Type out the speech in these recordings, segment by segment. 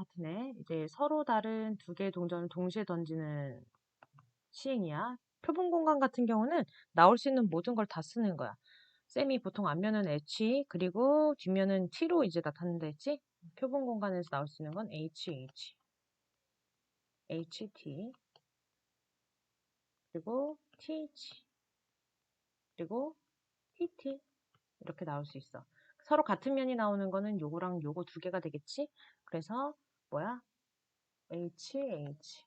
파트네. 이제 서로 다른 두 개의 동전을 동시에 던지는 시행이야. 표본 공간 같은 경우는 나올 수 있는 모든 걸 다 쓰는 거야. 쌤이 보통 앞면은 H 그리고 뒷면은 T로 이제 나타낸다 했지? 표본 공간에서 나올 수 있는 건 HH, HT, 그리고 TH, 그리고 TT 이렇게 나올 수 있어. 서로 같은 면이 나오는 거는 요거랑 요거 두 개가 되겠지? 그래서 뭐야? HH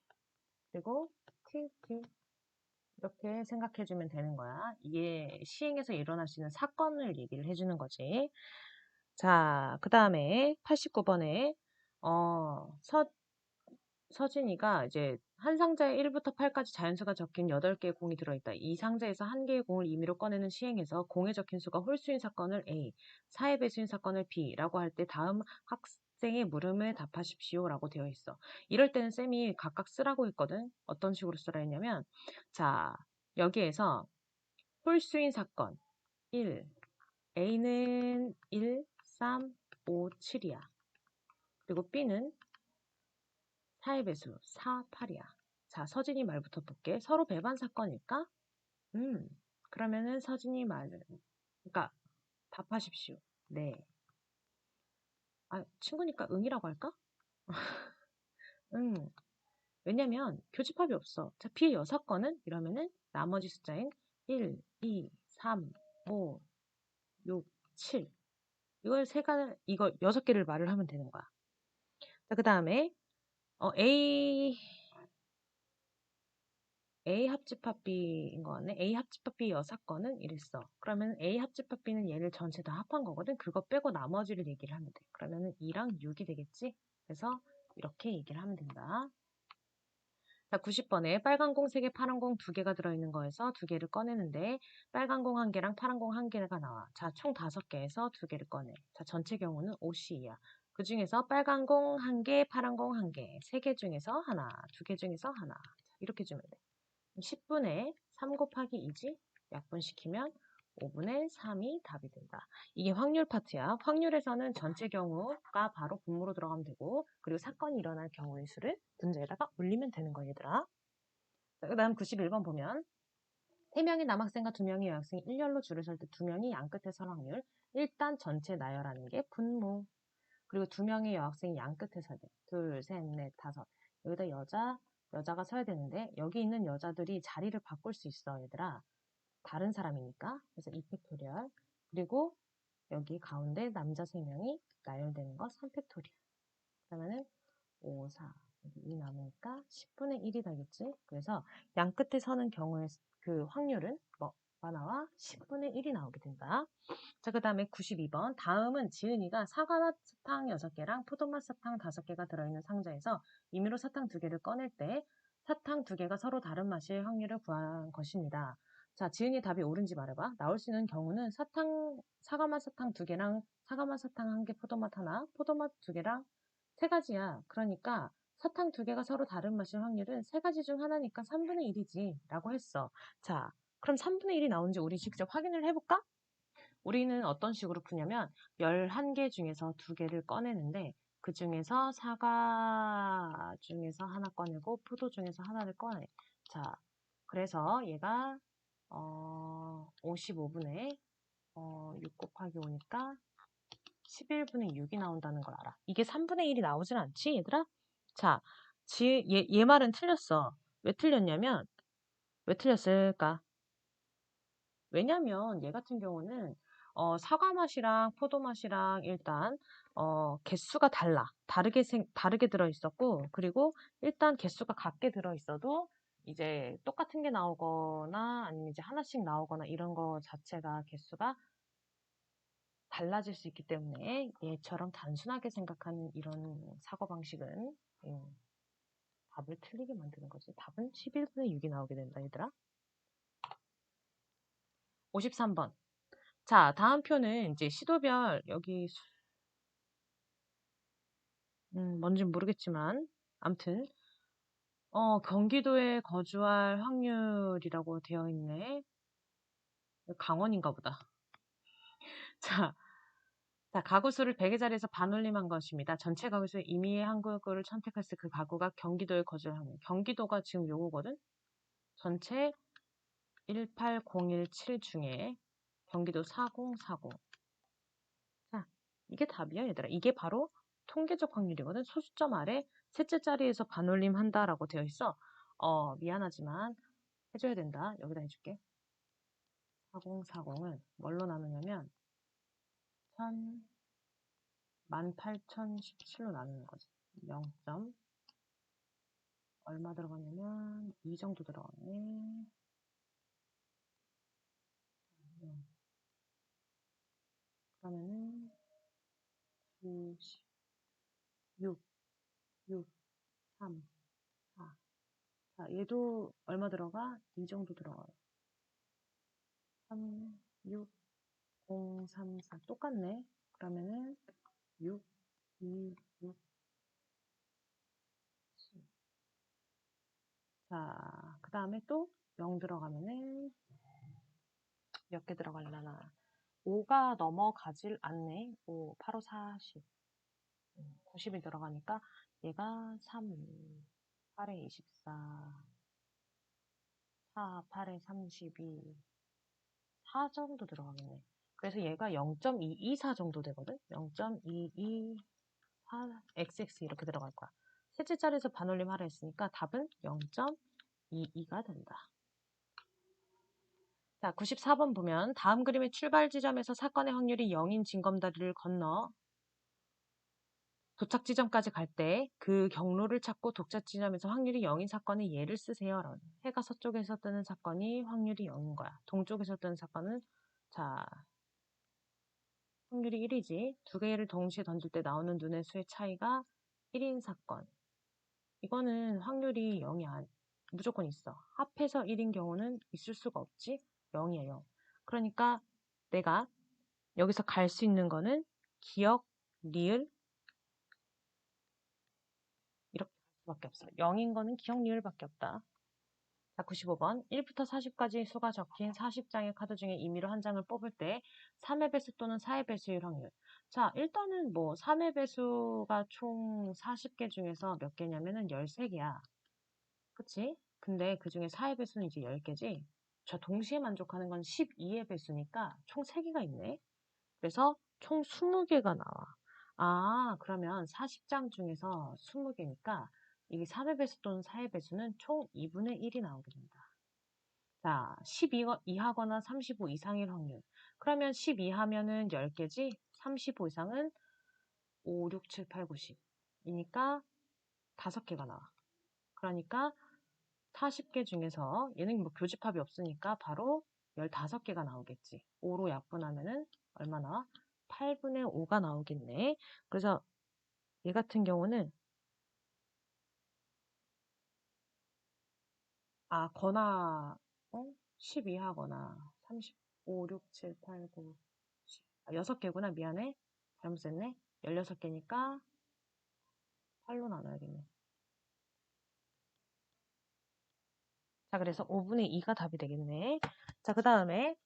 그리고 TT 이렇게 생각해 주면 되는 거야. 이게 시행에서 일어날 수 있는 사건을 얘기를 해주는 거지. 자, 그 다음에 89번에 어, 서, 서진이가 이제 한 상자에 1부터 8까지 자연수가 적힌 8개의 공이 들어있다. 이 상자에서 한 개의 공을 임의로 꺼내는 시행에서 공에 적힌 수가 홀수인 사건을 A, 사의 배수인 사건을 B라고 할 때 다음 학 생의 물음에 답하십시오 라고 되어 있어. 이럴 때는 쌤이 각각 쓰라고 했거든. 어떤 식으로 쓰라 했냐면 자, 여기에서 홀수인 사건 1, A는 1, 3, 5, 7이야. 그리고 B는 4의 배수 4, 8이야. 자, 서진이 말부터 볼게. 서로 배반 사건일까? 음, 그러면은 서진이 말, 그러니까 답하십시오. 네. 아, 친구니까 응이라고 할까? 응. 왜냐면 교집합이 없어. 자, B의 여섯 건은 이러면은 나머지 숫자인 1, 2, 3, 5, 6, 7. 이걸 세 가, 이거 여섯 개를 말을 하면 되는 거야. 자, 그 다음에, 어, A, A 합집합 B인 거 같네. A 합집합 B 여섯 건은 이랬어. 그러면 A 합집합 B는 얘를 전체 다 합한 거거든. 그거 빼고 나머지를 얘기를 하면 돼. 그러면은 2랑 6이 되겠지? 그래서 이렇게 얘기를 하면 된다. 자, 90번에 빨간 공 3개, 파란 공 2개가 들어있는 거에서 2개를 꺼내는데 빨간 공 1개랑 파란 공 1개가 나와. 자, 총 5개에서 2개를 꺼내. 자, 전체 경우는 5C이야. 그 중에서 빨간 공 1개, 파란 공 1개, 3개 중에서 하나, 2개 중에서 하나. 자, 이렇게 주면 돼. 10분의 3 곱하기 2지? 약분시키면 5분의 3이 답이 된다. 이게 확률 파트야. 확률에서는 전체 경우가 바로 분모로 들어가면 되고 그리고 사건이 일어날 경우의 수를 문제에다가 올리면 되는 거야 얘들아. 그 다음 91번 보면 3명의 남학생과 2명의 여학생이 일렬로 줄을 설 때 2명이 양끝에 설 확률 일단 전체 나열하는 게 분모 그리고 2명의 여학생이 양끝에 돼. 둘, 셋, 넷, 다섯 여기다 여자, 여자가 서야 되는데 여기 있는 여자들이 자리를 바꿀 수 있어 얘들아. 다른 사람이니까. 그래서 2팩토리얼. 그리고 여기 가운데 남자 3명이 나열되는 거 3팩토리얼. 그러면은 5, 4, 여기 2 남으니까 10분의 1이 되겠지? 그래서 양 끝에 서는 경우의 그 확률은 뭐 가 나와? 10분의 1이 나오게 된다. 자, 그 다음에 92번. 다음은 지은이가 사과맛 사탕 6개랑 포도맛 사탕 5개가 들어있는 상자에서 임의로 사탕 2개를 꺼낼 때 사탕 2개가 서로 다른 맛일 확률을 구한 것입니다. 자, 지은이 답이 옳은지 말해봐. 나올 수 있는 경우는 사탕, 사과맛 사탕 두 개랑 사과맛 사탕 한 개, 포도맛 하나, 포도맛 두 개랑 세 가지야. 그러니까 사탕 두 개가 서로 다른 맛일 확률은 세 가지 중 하나니까 3분의 1이지. 라고 했어. 자, 그럼 3분의 1이 나온지 우리 직접 확인을 해볼까? 우리는 어떤 식으로 푸냐면 11개 중에서 두 개를 꺼내는데 그 중에서 사과 중에서 하나 꺼내고 포도 중에서 하나를 꺼내. 자, 그래서 얘가 어, 55분에 어, 6 곱하기 5니까 11분의 6이 나온다는 걸 알아. 이게 3분의 1이 나오진 않지, 얘들아? 자, 지, 얘, 얘 말은 틀렸어. 왜 틀렸냐면, 왜 틀렸을까? 왜냐면 얘 같은 경우는 어, 사과 맛이랑 포도 맛이랑 일단 어, 개수가 달라. 다르게 생, 다르게 들어 있었고 그리고 일단 개수가 같게 들어 있어도 이제 똑같은 게 나오거나 아니면 이제 하나씩 나오거나 이런 거 자체가 개수가 달라질 수 있기 때문에 얘처럼 단순하게 생각하는 이런 사고 방식은 음, 답을 틀리게 만드는 거지. 답은 11분의 6이 나오게 된다, 얘들아. 53번. 자, 다음 표는 이제 시도별, 여기, 음, 뭔진 모르겠지만, 암튼, 어, 경기도에 거주할 확률이라고 되어 있네. 강원인가 보다. 자, 자, 가구 수를 100의 자리에서 반올림한 것입니다. 전체 가구 수 임의의 한 가구를 선택했을 때그 가구가 경기도에 거주하는 경기도가 지금 요거거든. 전체 18017 중에 경기도 4040. 자, 이게 답이야, 얘들아. 이게 바로 통계적 확률이거든. 소수점 아래 셋째 자리에서 반올림 한다라고 되어 있어. 어, 미안하지만 해줘야 된다. 여기다 해줄게. 4040은 뭘로 나누냐면 1000, 18,017로 나누는 거지. 0. 얼마 들어가냐면 2 정도 들어가네. 그러면은 90, 6, 6, 3, 4. 자, 얘도 얼마 들어가? 2 정도 들어가요. 3, 6, 0, 3, 4. 똑같네. 그러면은 6, 2, 6, 7. 자, 그 다음에 또 0 들어가면은 몇 개 들어갈라나. 5가 넘어가질 않네. 5, 8, 5, 40. 90이 들어가니까 얘가 3, 8에 24, 4, 8에 32, 4 정도 들어가겠네. 그래서 얘가 0.224 정도 되거든? 0.224 xx 이렇게 들어갈 거야. 셋째 자리에서 반올림 하라 했으니까 답은 0.22가 된다. 자, 94번 보면 다음 그림의 출발 지점에서 사건의 확률이 0인 징검다리를 건너 도착 지점까지 갈 때 그 경로를 찾고 도착 지점에서 확률이 0인 사건의 예를 쓰세요. 해가 서쪽에서 뜨는 사건이 확률이 0인 거야. 동쪽에서 뜨는 사건은 자 확률이 1이지. 두 개를 동시에 던질 때 나오는 눈의 수의 차이가 1인 사건. 이거는 확률이 0이 안, 무조건 있어. 합해서 1인 경우는 있을 수가 없지. 0이에요. 그러니까 내가 여기서 갈 수 있는 거는 기억, 리을, 이렇게 갈 수밖에 없어. 0인 거는 기억, 리을밖에 없다. 자, 95번. 1부터 40까지 수가 적힌 40장의 카드 중에 임의로 한 장을 뽑을 때 3의 배수 또는 4의 배수일 확률. 자, 일단은 뭐 3의 배수가 총 40개 중에서 몇 개냐면은 13개야. 그치? 근데 그 중에 4의 배수는 이제 10개지. 저 동시에 만족하는 건 12의 배수니까 총 3개가 있네. 그래서 총 20개가 나와. 아, 그러면 40장 중에서 20개니까 이게 3의 배수 또는 4의 배수는 총 2분의 1이 나오게 된다. 자, 12 이하거나 35 이상일 확률. 그러면 10 이하면은 10개지, 35 이상은 5, 6, 7, 8, 90. 이니까 5개가 나와. 그러니까 40개 중에서 얘는 뭐 교집합이 없으니까 바로 15개가 나오겠지. 5로 약분하면은 얼마 나와? 8분의 5가 나오겠네. 그래서 얘 같은 경우는 아, 거나, 어? 10 이하거나, 35, 6, 7, 8, 9, 10. 아, 6개구나. 미안해. 잘못 썼네. 16개니까 8로 나눠야겠네. 자, 그래서 5분의 2가 답이 되겠네. 자, 그 다음에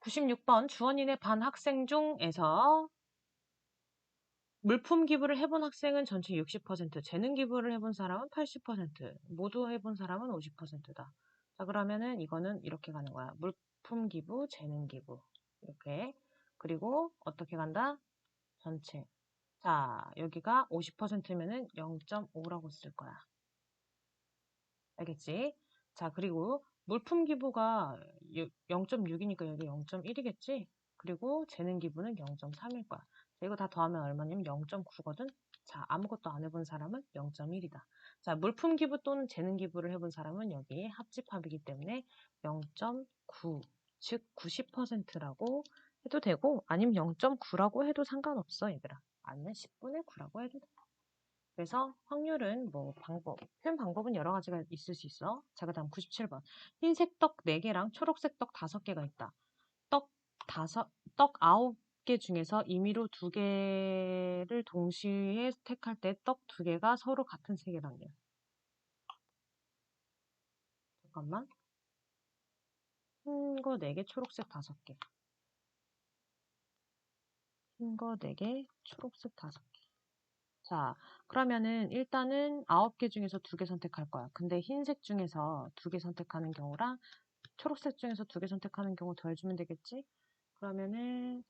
96번 주원인의 반 학생 중에서 물품 기부를 해본 학생은 전체 60%, 재능 기부를 해본 사람은 80%, 모두 해본 사람은 50%다. 자, 그러면은 이거는 이렇게 가는 거야. 물품 기부, 재능 기부. 이렇게. 그리고 어떻게 간다? 전체. 자, 여기가 50%면은 0.5라고 쓸 거야. 알겠지? 자, 그리고 물품 기부가 0.6이니까 여기 0.1이겠지? 그리고 재능 기부는 0.3일 거야. 자, 이거 다 더하면 얼마냐면 0.9거든? 자, 아무것도 안 해본 사람은 0.1이다. 자, 물품 기부 또는 재능 기부를 해본 사람은 여기에 합집합이기 때문에 0.9, 즉 90%라고 해도 되고 아니면 0.9라고 해도 상관없어, 얘들아. 아니면 10분의 9라고 해도 돼. 그래서 확률은 뭐 방법, 표현 방법은 여러 가지가 있을 수 있어. 자, 그 다음 97번. 흰색 떡 4개랑 초록색 떡 5개가 있다. 떡 5, 떡 9개 중에서 임의로 2개를 동시에 택할 때 떡 2개가 서로 같은 색이란게 잠깐만. 흰 거 4개, 초록색 5개. 흰 거 4개, 초록색 5개. 자, 그러면은 일단은 9개 중에서 2개 선택할 거야. 근데 흰색 중에서 2개 선택하는 경우랑 초록색 중에서 2개 선택하는 경우 더해주면 되겠지? 그러면은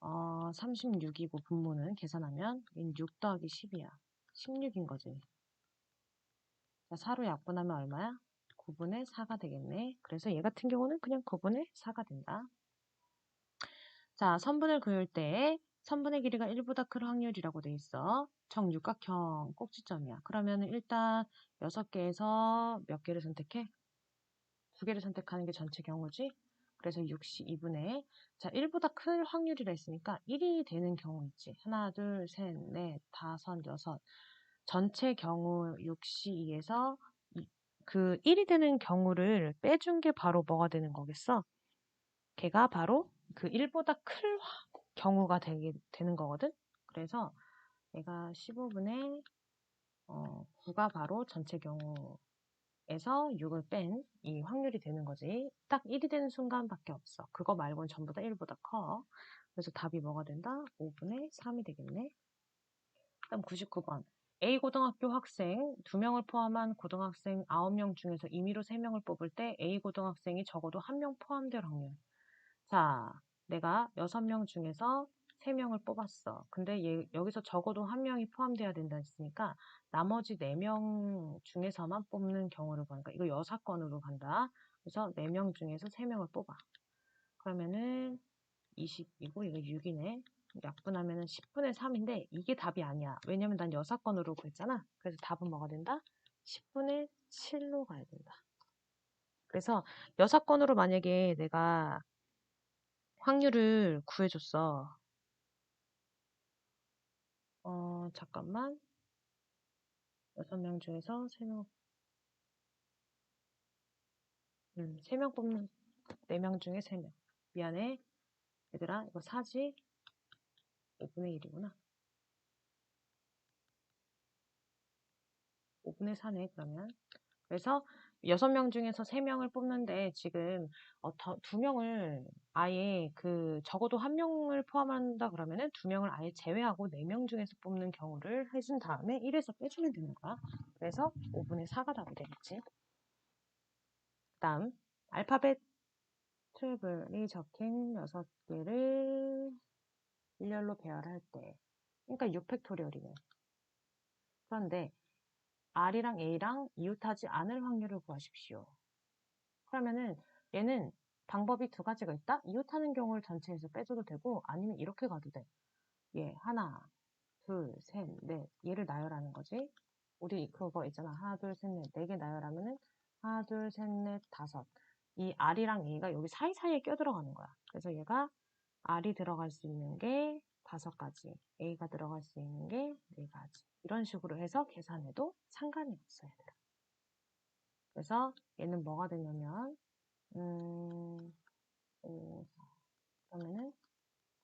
어, 36이고 분모는 계산하면 6 더하기 10이야. 16인 거지. 자, 4로 약분하면 얼마야? 9분의 4가 되겠네. 그래서 얘 같은 경우는 그냥 9분의 4가 된다. 자, 선분을 그을 때 선분의 길이가 1보다 클 확률이라고 돼 있어. 정육각형 꼭지점이야. 그러면 일단 6개에서 몇 개를 선택해? 2개를 선택하는 게 전체 경우지. 그래서 62분의 자 1보다 클 확률이라 했으니까 1이 되는 경우 있지. 하나, 둘, 셋, 넷, 다섯, 여섯. 전체 경우 62에서 그 1이 되는 경우를 빼준 게 바로 뭐가 되는 거겠어? 걔가 바로 그 1보다 클 경우가 되게, 되는 거거든? 그래서 얘가 15분의 어, 9가 바로 전체 경우에서 6을 뺀 이 확률이 되는 거지. 딱 1이 되는 순간밖에 없어. 그거 말고는 전부 다 1보다 커. 그래서 답이 뭐가 된다? 5분의 3이 되겠네. 그다음 99번. A 고등학교 학생 2명을 포함한 고등학생 9명 중에서 임의로 3명을 뽑을 때 A 고등학생이 적어도 1명 포함될 확률. 자, 내가 6명 중에서 3명을 뽑았어. 근데 얘, 여기서 적어도 1명이 포함돼야 된다 했으니까 나머지 4명 중에서만 뽑는 경우를 보니까 이거 여사건으로 간다. 그래서 4명 중에서 3명을 뽑아. 그러면은 20이고 이거 6이네. 약분하면은 10분의 3인데 이게 답이 아니야. 왜냐면 난 여사건으로 구했잖아. 그래서 답은 뭐가 된다? 10분의 7로 가야 된다. 그래서 여사건으로 만약에 내가 확률을 구해줬어. 어, 잠깐만. 6명 중에서 3명, 음, 3명 뽑는, 4명 중에 3명. 미안해. 얘들아, 이거 사지? 5분의 1이구나. 5분의 4네, 그러면. 그래서 6명 중에서 3명을 뽑는데 지금 어, 더, 2명을 아예 그 적어도 1명을 포함한다 그러면은 2명을 아예 제외하고 4명 중에서 뽑는 경우를 해준 다음에 1에서 빼주면 되는 거야. 그래서 5분의 4가 답이 되겠지. 그 다음 알파벳 트래블이 적힌 6개를 일렬로 배열할 때 그러니까 6팩토리얼이네. 그런데 R이랑 A랑 이웃하지 않을 확률을 구하십시오. 그러면은 얘는 방법이 두 가지가 있다. 이웃하는 경우를 전체에서 빼줘도 되고 아니면 이렇게 가도 돼. 얘 하나, 둘, 셋, 넷 얘를 나열하는 거지. 우리 그거 있잖아. 하나, 둘, 셋, 넷 네 개 나열하면은 하나, 둘, 셋, 넷, 다섯 이 R이랑 A가 여기 사이사이에 껴들어가는 거야. 그래서 얘가 R이 들어갈 수 있는 게 다섯 가지, A가 들어갈 수 있는 게 네 가지. 이런 식으로 해서 계산해도 상관이 없어요. 그래서 얘는 뭐가 되냐면 음, 5, 4. 그러면은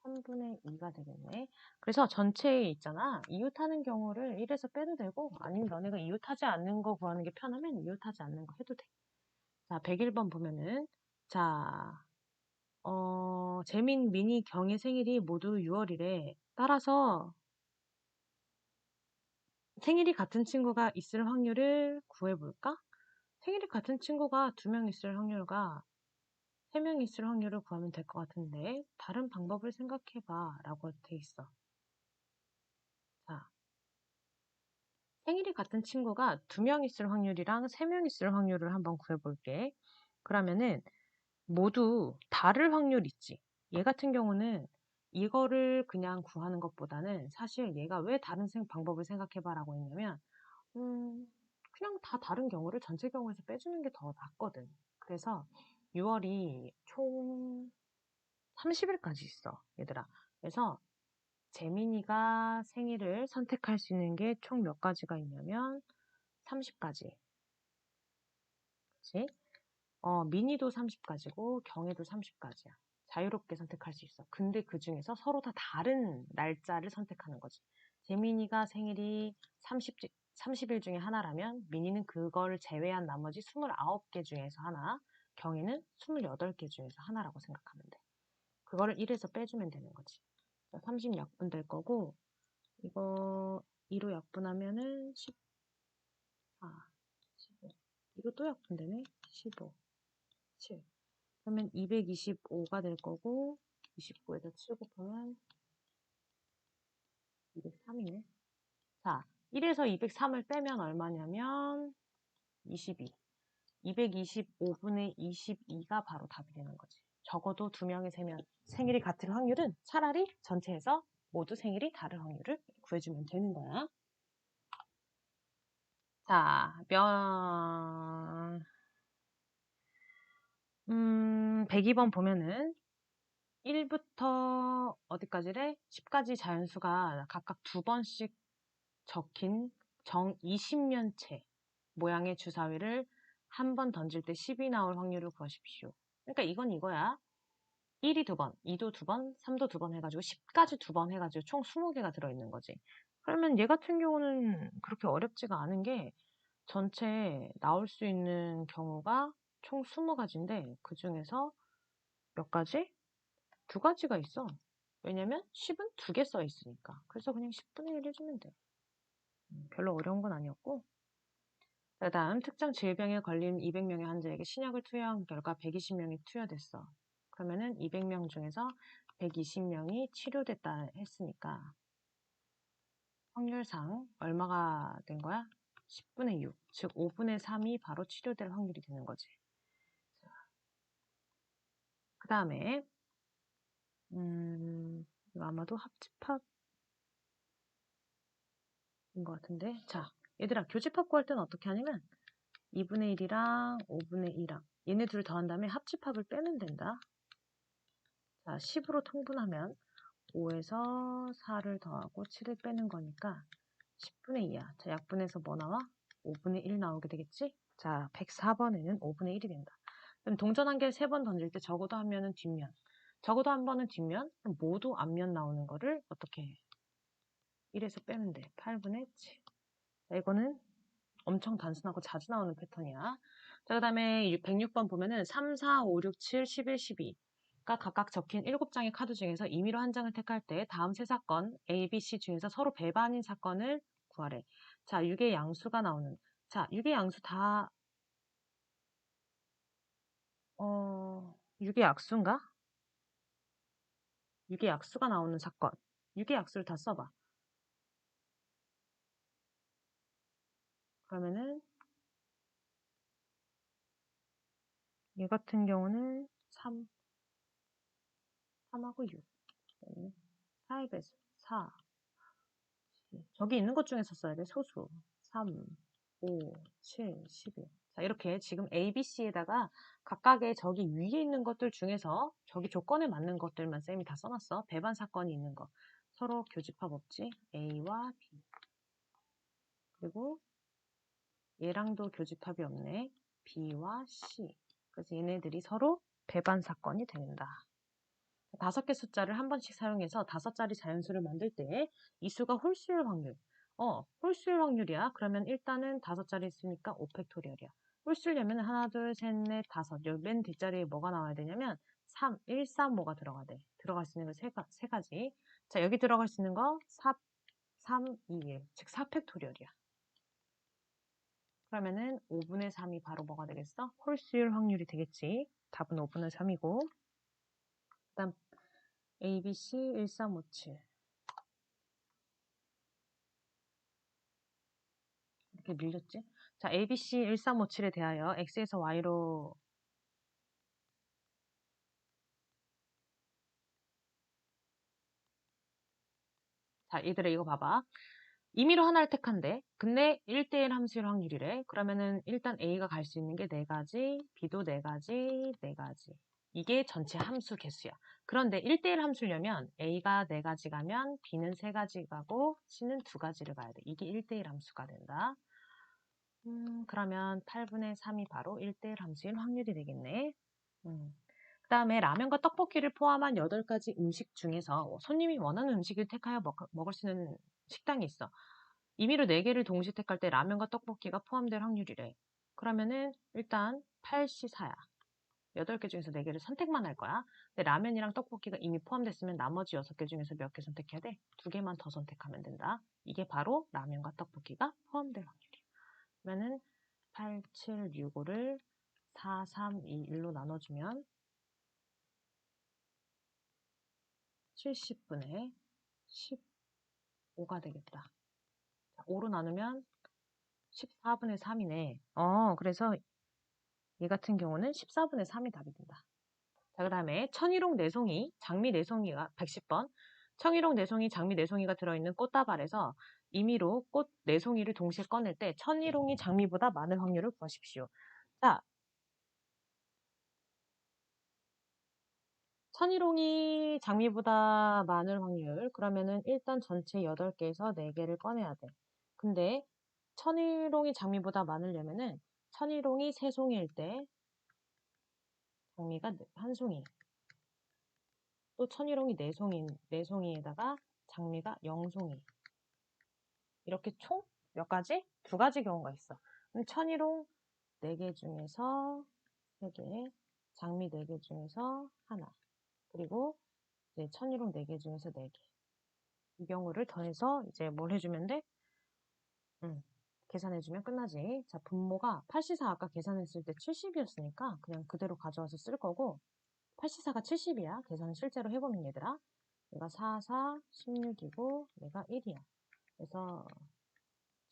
3분의 2가 되겠네. 그래서 전체에 있잖아. 이웃하는 경우를 1에서 빼도 되고 아니면 너네가 이웃하지 않는 거 구하는 게 편하면 이웃하지 않는 거 해도 돼. 자, 101번 보면은 자, 어, 재민, 민희, 경의 생일이 모두 6월이래. 따라서 생일이 같은 친구가 있을 확률을 구해볼까? 생일이 같은 친구가 두 명 있을 확률과 세 명 있을 확률을 구하면 될 것 같은데 다른 방법을 생각해봐 라고 돼 있어. 자, 생일이 같은 친구가 두 명 있을 확률이랑 세 명 있을 확률을 한번 구해볼게. 그러면은 모두 다를 확률 있지. 얘 같은 경우는 이거를 그냥 구하는 것보다는 사실 얘가 왜 다른 방법을 생각해봐라고 했냐면 음, 그냥 다 다른 경우를 전체 경우에서 빼주는 게 더 낫거든. 그래서 6월이 총 30일까지 있어, 얘들아. 그래서 재민이가 생일을 선택할 수 있는 게 총 몇 가지가 있냐면 30가지. 그치? 어, 미니도 30가지고 경혜도 30가지야. 자유롭게 선택할 수 있어. 근데 그 중에서 서로 다 다른 날짜를 선택하는 거지. 재민이가 생일이 30, 30일 중에 하나라면 미니는 그걸 제외한 나머지 29개 중에서 하나, 경희는 28개 중에서 하나라고 생각하면 돼. 그거를 1에서 빼주면 되는 거지. 30 약분 될 거고, 이거 2로 약분하면은 14, 15. 이거 또 약분되네? 15, 7. 그러면 225가 될 거고, 29에다 7 곱하면 203이네. 자, 1에서 203을 빼면 얼마냐면 22. 225분의 22가 바로 답이 되는 거지. 적어도 두 명의 세면 생일이 같을 확률은 차라리 전체에서 모두 생일이 다른 확률을 구해주면 되는 거야. 자, 면, 음, 102번 보면은 1부터 어디까지래? 10까지 자연수가 각각 두 번씩 적힌 정 20면체 모양의 주사위를 한 번 던질 때 10이 나올 확률을 구하십시오. 그러니까 이건 이거야. 1이 두 번, 2도 두 번, 3도 두 번 해가지고 10까지 두 번 해가지고 총 20개가 들어있는 거지. 그러면 얘 같은 경우는 그렇게 어렵지가 않은 게 전체 나올 수 있는 경우가 총 20가지인데 그 중에서 몇 가지? 두 가지가 있어. 왜냐면 10은 두 개 써 있으니까. 그래서 그냥 10분의 1 해주면 돼. 음, 별로 어려운 건 아니었고. 그 다음 특정 질병에 걸린 200명의 환자에게 신약을 투여한 결과 120명이 투여됐어. 그러면은 200명 중에서 120명이 치료됐다 했으니까 확률상 얼마가 된 거야? 10분의 6, 즉 5분의 3이 바로 치료될 확률이 되는 거지. 그 다음에 음, 아마도 합집합인 것 같은데 자, 얘들아 교집합 구할 때는 어떻게 하냐면 2분의 1이랑 5분의 2랑 얘네 둘 더한 다음에 합집합을 빼면 된다. 자, 10으로 통분하면 5에서 4를 더하고 7을 빼는 거니까 10분의 2야. 자, 약분해서 뭐 나와? 5분의 1 나오게 되겠지? 자, 104번에는 5분의 1이 된다. 동전 한 개를 3번 던질 때 적어도 한 면은 뒷면. 적어도 한 번은 뒷면, 모두 앞면 나오는 거를 어떻게 해? 1에서 빼면 돼. 8분의 7. 자, 이거는 엄청 단순하고 자주 나오는 패턴이야. 자, 그 다음에 106번 보면은 3, 4, 5, 6, 7, 11, 12. 가 각각 적힌 7장의 카드 중에서 임의로 한 장을 택할 때 다음 세 사건 A, B, C 중에서 서로 배반인 사건을 구하래. 자, 6의 양수가 나오는. 자, 6의 양수 다 어, 6의 약수인가? 6의 약수가 나오는 사건. 6의 약수를 다 써봐. 그러면은 얘 같은 경우는 3, 3하고 6. 4의 배수, 4. 저기 있는 것 중에서 써야 돼, 소수. 3, 5, 7, 11. 자, 이렇게 지금 A, B, C에다가 각각의 저기 위에 있는 것들 중에서 저기 조건에 맞는 것들만 쌤이 다 써놨어. 배반 사건이 있는 거. 서로 교집합 없지? A와 B. 그리고 얘랑도 교집합이 없네. B와 C. 그래서 얘네들이 서로 배반 사건이 된다. 다섯 개 숫자를 한 번씩 사용해서 다섯 자리 자연수를 만들 때 이 수가 홀수일 확률. 어, 홀수일 확률이야. 그러면 일단은 다섯 자리 있으니까 5팩토리얼이야. 홀수려면 하나, 둘, 셋, 넷, 다섯. 맨 뒷자리에 뭐가 나와야 되냐면 3, 1, 3, 5가 들어가야 들어갈 수 있는 거 세, 세 가지. 자, 여기 들어갈 수 있는 거 4, 3, 2, 1. 즉 4팩토리얼이야. 그러면은 5분의 3이 바로 뭐가 되겠어? 홀수일 확률이 되겠지. 답은 5분의 3이고. 그 다음 ABC 1357 이렇게 밀렸지? 자, ABC 1357에 대하여 X에서 Y로 자, 얘들아 이거 봐봐. 임의로 하나를 택한데 근데 1대1 함수일 확률이래. 그러면은 일단 A가 갈 수 있는 게 4가지, B도 4가지, 4가지. 이게 전체 함수 개수야. 그런데 1대1 함수려면 A가 4가지 가면 B는 3가지 가고 C는 2가지를 가야 돼. 이게 1대1 함수가 된다. 음, 그러면 8분의 3이 바로 1대1 함수일 확률이 되겠네. 음. 그 다음에 라면과 떡볶이를 포함한 8가지 음식 중에서 손님이 원하는 음식을 택하여 먹, 먹을 수 있는 식당이 있어. 임의로 4개를 동시에 택할 때 라면과 떡볶이가 포함될 확률이래. 그러면은 일단 8시 4야. 8개 중에서 4개를 선택만 할 거야. 근데 라면이랑 떡볶이가 이미 포함됐으면 나머지 6개 중에서 몇 개 선택해야 돼? 두 개만 더 선택하면 된다. 이게 바로 라면과 떡볶이가 포함될 확률이야. 그러면은 8, 7, 6, 5를 4, 3, 2, 1로 나눠주면 70분의 15가 되겠다. 자, 5로 나누면 14분의 3이네. 어, 그래서 얘 같은 경우는 14분의 3이 답이 된다. 자, 그 다음에 천일홍 내송이, 장미 내송이가 110번. 천일홍 내송이, 장미 내송이가 들어있는 꽃다발에서 임의로 꽃 내송이를 동시에 꺼낼 때 천일홍이 장미보다 많을 확률을 구하십시오. 자, 천일홍이 장미보다 많을 확률. 그러면은 일단 전체 8개에서 4개를 꺼내야 돼. 근데 천일홍이 장미보다 많으려면은 천일홍이 세 송이일 때 장미가 네- 한 송이. 또 천일홍이 네 송이, 네 송이에다가 장미가 영 송이. 이렇게 총 몇 가지? 두 가지 경우가 있어. 그럼 천일홍 4개 중에서 3개, 장미 4개 중에서 하나. 그리고 이제 천일홍 4개 중에서 4개. 이 경우를 더해서 이제 뭘 해주면 돼? 응. 계산해주면 끝나지. 자, 분모가 8시사 아까 계산했을 때 70이었으니까 그냥 그대로 가져와서 쓸 거고 8시사가 70이야. 계산 실제로 해보면 얘들아. 얘가 4, 4, 16이고 얘가 1이야. 그래서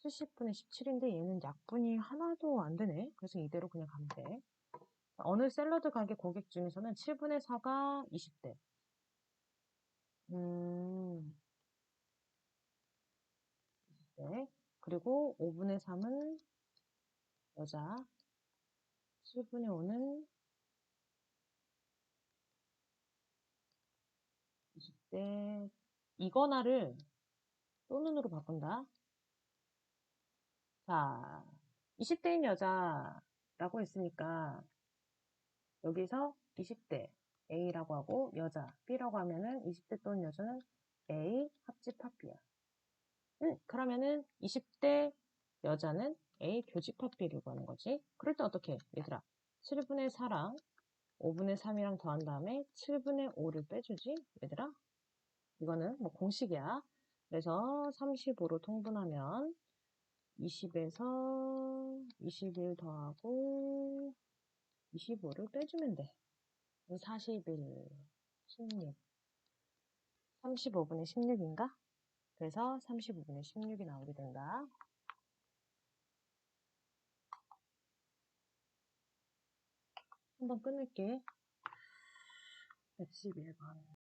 70분의 17인데 얘는 약분이 하나도 안 되네. 그래서 이대로 그냥 가면 돼. 어느 샐러드 가게 고객 중에서는 7분의 4가 20대. 음, 20대. 그리고 5분의 3은 여자. 7분의 5는 20대. 이거나를 또는으로 바꾼다. 자, 20대인 여자라고 했으니까 여기서 20대 A라고 하고 여자 B라고 하면은 20대 또는 여자는 A 합집 합비야. 응, 그러면은 20대 여자는 A 교집 합비라고 하는 거지. 그럴 때 어떻게 해? 얘들아 7분의 4랑 5분의 3이랑 더한 다음에 7분의 5를 빼주지 얘들아 이거는 뭐 공식이야. 그래서 35로 통분하면 20에서 21 더하고 25를 빼주면 돼. 41, 16. 35분의 16인가? 그래서 35분의 16이 나오게 된다. 한번 끊을게. 111번.